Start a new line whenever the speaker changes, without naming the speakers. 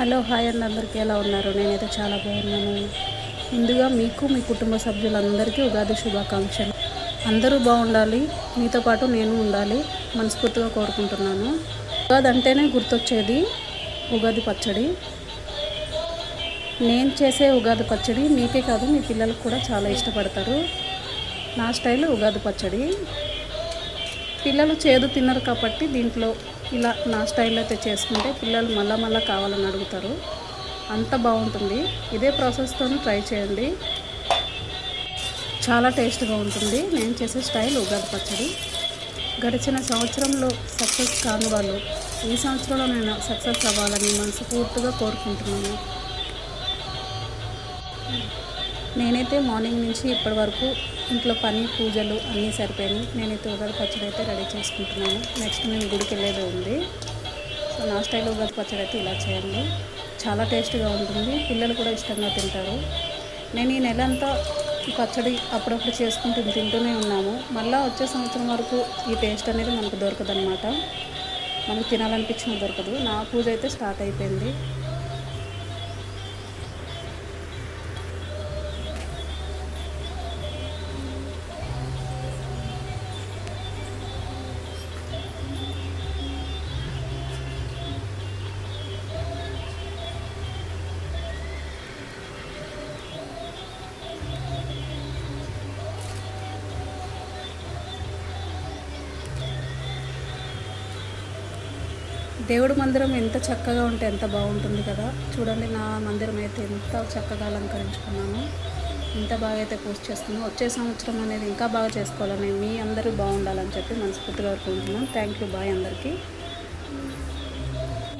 Hello hi అండి అందరికీ. ఎలా ఉన్నారు? నేనైతే చాలా బాగున్నాను. ముందుగా మీకు మీ కుటుంబ సభ్యులందరికీ ఉగాది శుభాకాంక్షలు. అందరూ బాగుండాలి. మీతో పాటు నేను ఉండాలి మనస్ఫూర్తిగా కోరుకుంటున్నాను. ఉగాది అంటేనే గుర్తొచ్చేది ఉగాది పచ్చడి. నేను చేసే ఉగాది పచ్చడి మీకే కాదు మీ పిల్లలకు కూడా చాలా ఇష్టపడతారు. నా స్టైల్ ఉగాది పచ్చడి. పిల్లలు చేదు తినరు కాబట్టి దీంట్లో ఇలా నా స్టైల్లో అయితే చేసుకుంటే పిల్లలు మళ్ళా మళ్ళా కావాలని అడుగుతారు. అంత బాగుంటుంది. ఇదే ప్రాసెస్తో ట్రై చేయండి. చాలా టేస్ట్గా ఉంటుంది. నేను చేసే స్టైల్ ఉగాది పచ్చడి. గడిచిన సంవత్సరంలో సక్సెస్ కాని వాళ్ళు ఈ సంవత్సరంలో నేను సక్సెస్ అవ్వాలని మనస్ఫూర్తిగా కోరుకుంటున్నాను. నేనైతే మార్నింగ్ నుంచి ఇప్పటి వరకు ఇంట్లో పని పూజలు అన్నీ సరిపోయాయి నేనైతే ఉగాది పచ్చడి అయితే రెడీ చేసుకుంటున్నాను. నెక్స్ట్ నేను గుడికి వెళ్ళేది ఉంది. సో నా స్టైల్ ఉగాది పచ్చడి అయితే ఇలా చేయండి. చాలా టేస్ట్గా ఉంటుంది. పిల్లలు కూడా ఇష్టంగా తింటారు. నేను ఈ నెల అంతా పచ్చడి అప్పుడప్పుడు చేసుకుంటూ తింటూనే ఉన్నాము. మళ్ళీ వచ్చే సంవత్సరం వరకు ఈ టేస్ట్ అనేది మనకు దొరకదనమాట మనకు తినాలనిపించిన దొరకదు. నా పూజ అయితే స్టార్ట్ అయిపోయింది. దేవుడి మందిరం ఎంత చక్కగా ఉంటే ఎంత బాగుంటుంది కదా. చూడండి నా మందిరం అయితే ఎంత చక్కగా అలంకరించుకున్నాను. ఎంత బాగా అయితే పోస్ట్ చేస్తున్నాను. వచ్చే సంవత్సరం అనేది ఇంకా బాగా చేసుకోవాలని మీ అందరూ బాగుండాలని చెప్పి మనస్ఫూర్తిగా కోరుకుంటున్నాను. Thank you. బాయ్ అందరికీ.